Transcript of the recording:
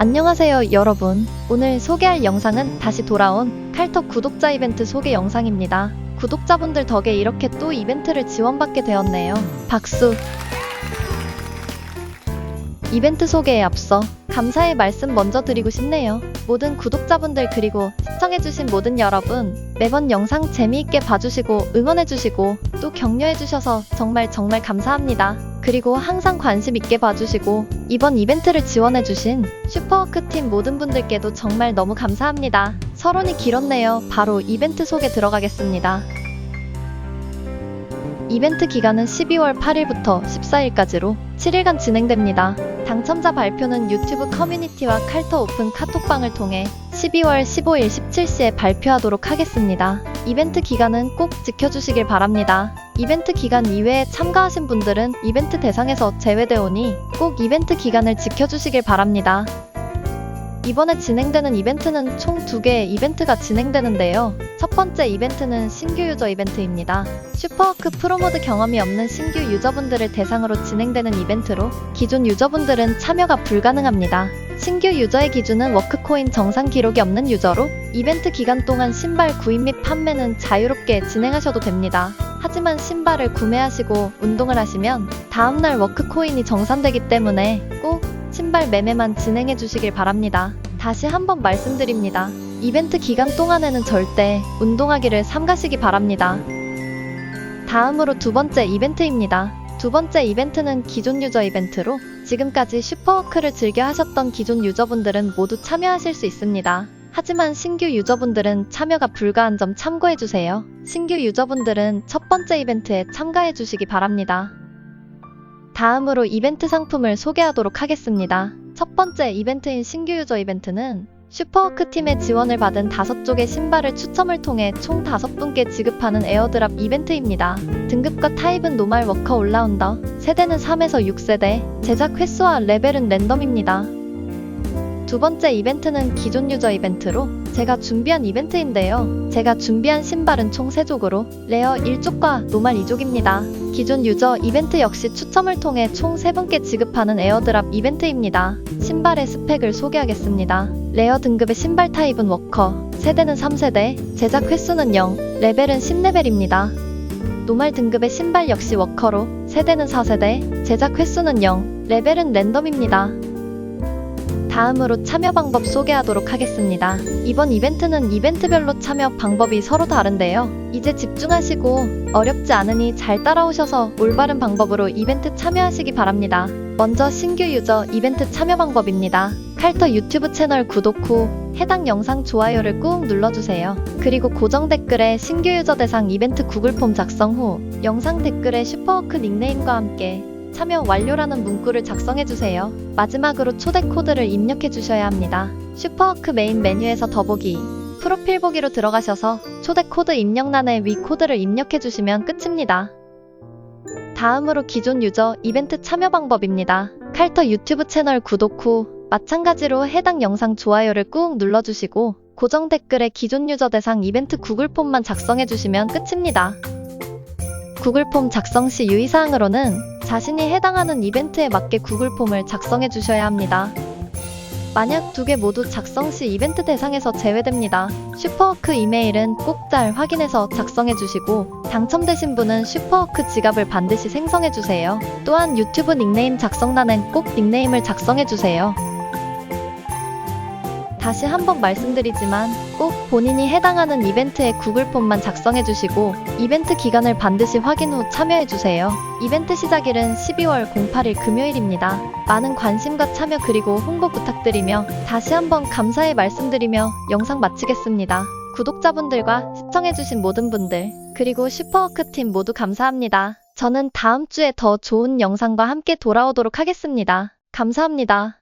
안녕하세요 여러분. 오늘 소개할 영상은 다시 돌아온 칼턱 구독자 이벤트 소개 영상입니다. 구독자분들 덕에 이렇게 또 이벤트를 지원받게 되었네요. 박수! 이벤트 소개에 앞서 감사의 말씀 먼저 드리고 싶네요. 모든 구독자분들 그리고 시청해주신 모든 여러분 매번 영상 재미있게 봐주시고 응원해주시고 또 격려해주셔서 정말 정말 감사합니다. 그리고 항상 관심 있게 봐주시고 이번 이벤트를 지원해주신 슈퍼워크 팀 모든 분들께도 정말 너무 감사합니다. 서론이 길었네요. 바로 이벤트 소개 들어가겠습니다. 이벤트 기간은 12월 8일부터 14일까지로 7일간 진행됩니다. 당첨자 발표는 유튜브 커뮤니티와 칼터 오픈 카톡방을 통해 12월 15일 17시에 발표하도록 하겠습니다. 이벤트 기간은 꼭 지켜주시길 바랍니다. 이벤트 기간 이외에 참가하신 분들은 이벤트 대상에서 제외되오니 꼭 이벤트 기간을 지켜주시길 바랍니다. 이번에 진행되는 이벤트는 총두 개의 이벤트가 진행되는데요. 첫 번째 이벤트는 신규 유저 이벤트입니다. 슈퍼워크 프로모드 경험이 없는 신규 유저분들을 대상으로 진행되는 이벤트로 기존 유저분들은 참여가 불가능합니다. 신규 유저의 기준은 워크코인 정상 기록이 없는 유저로 이벤트 기간 동안 신발 구입 및 판매는 자유롭게 진행하셔도 됩니다. 하지만 신발을 구매하시고 운동을 하시면 다음날 워크코인이 정산되기 때문에 꼭 신발 매매만 진행해 주시길 바랍니다. 다시 한번 말씀드립니다. 이벤트 기간 동안에는 절대 운동하기를 삼가시기 바랍니다. 다음으로 두 번째 이벤트입니다. 두 번째 이벤트는 기존 유저 이벤트로 지금까지 슈퍼워크를 즐겨 하셨던 기존 유저분들은 모두 참여하실 수 있습니다. 하지만 신규 유저분들은 참여가 불가한 점 참고해 주세요. 신규 유저분들은 첫 번째 이벤트에 참가해 주시기 바랍니다. 다음으로 이벤트 상품을 소개하도록 하겠습니다. 첫 번째 이벤트인 신규 유저 이벤트는 슈퍼워크 팀의 지원을 받은 다섯 쪽의 신발을 추첨을 통해 총 다섯 분께 지급하는 에어드랍 이벤트입니다. 등급과 타입은 노말 워커 올라운더, 세대는 3에서 6세대, 제작 횟수와 레벨은 랜덤입니다. 두 번째 이벤트는 기존 유저 이벤트로 제가 준비한 이벤트인데요. 제가 준비한 신발은 총 3족으로 레어 1족과 노말 2족입니다. 기존 유저 이벤트 역시 추첨을 통해 총 3분께 지급하는 에어드랍 이벤트입니다. 신발의 스펙을 소개하겠습니다. 레어 등급의 신발 타입은 워커, 세대는 3세대, 제작 횟수는 0, 레벨은 10레벨입니다. 노말 등급의 신발 역시 워커로 세대는 4세대, 제작 횟수는 0, 레벨은 랜덤입니다. 다음으로 참여 방법 소개하도록 하겠습니다. 이번 이벤트는 이벤트별로 참여 방법이 서로 다른데요. 이제 집중하시고 어렵지 않으니 잘 따라오셔서 올바른 방법으로 이벤트 참여하시기 바랍니다. 먼저 신규 유저 이벤트 참여 방법입니다. 칼터 유튜브 채널 구독 후 해당 영상 좋아요를 꾹 눌러주세요. 그리고 고정 댓글에 신규 유저 대상 이벤트 구글 폼 작성 후 영상 댓글에 슈퍼워크 닉네임과 함께 참여 완료라는 문구를 작성해주세요. 마지막으로 초대 코드를 입력해주셔야 합니다. 슈퍼워크 메인 메뉴에서 더보기, 프로필 보기로 들어가셔서 초대 코드 입력란에 위 코드를 입력해주시면 끝입니다. 다음으로 기존 유저 이벤트 참여 방법입니다. 칼터 유튜브 채널 구독 후 마찬가지로 해당 영상 좋아요를 꾹 눌러주시고 고정 댓글에 기존 유저 대상 이벤트 구글 폼만 작성해주시면 끝입니다. 구글 폼 작성 시 유의사항으로는 자신이 해당하는 이벤트에 맞게 구글 폼을 작성해 주셔야 합니다. 만약 두 개 모두 작성 시 이벤트 대상에서 제외됩니다. 슈퍼워크 이메일은 꼭 잘 확인해서 작성해 주시고 당첨되신 분은 슈퍼워크 지갑을 반드시 생성해 주세요. 또한 유튜브 닉네임 작성란엔 꼭 닉네임을 작성해 주세요. 다시 한번 말씀드리지만 꼭 본인이 해당하는 이벤트의 구글 폼만 작성해 주시고 이벤트 기간을 반드시 확인 후 참여해 주세요. 이벤트 시작일은 12월 08일 금요일입니다. 많은 관심과 참여 그리고 홍보 부탁드리며 다시 한번 감사의 말씀드리며 영상 마치겠습니다. 구독자분들과 시청해주신 모든 분들 그리고 슈퍼워크 팀 모두 감사합니다. 저는 다음 주에 더 좋은 영상과 함께 돌아오도록 하겠습니다. 감사합니다.